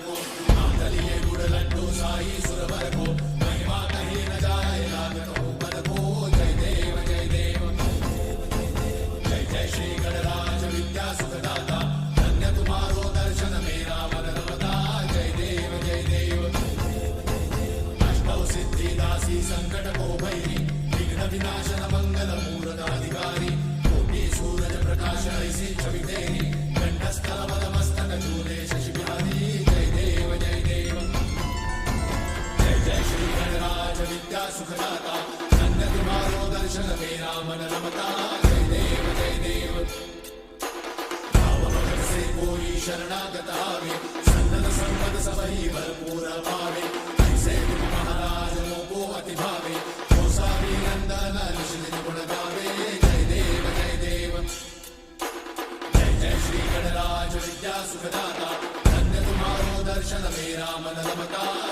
వరకు మంగళియే గుడలంటూ సాయి సుర వరకు మహిమా కహే నజాయ నాగతో పదకో జై దేవ జై దేవ జై జై శ్రీ గణరాజ విద్యా సుఖదాత సంకట కో విఘ్న వినాశన మంగళ మూలదా మన నమతా జయ దేవ జయ దేవ భావమగ సే కోయి శరణాగతావే సన్నద సంపద సభై భరపూర భావే ఐసే గురు మహారాజ మోకో అతి భావే కోసారి నందన నిషిదిన గుణ గావే జయ దేవ జయ దేవ జయ జయ శ్రీ గణరాజ విద్యా సుఖదాత ధన్య తుమారో దర్శన మేరా మన నమతా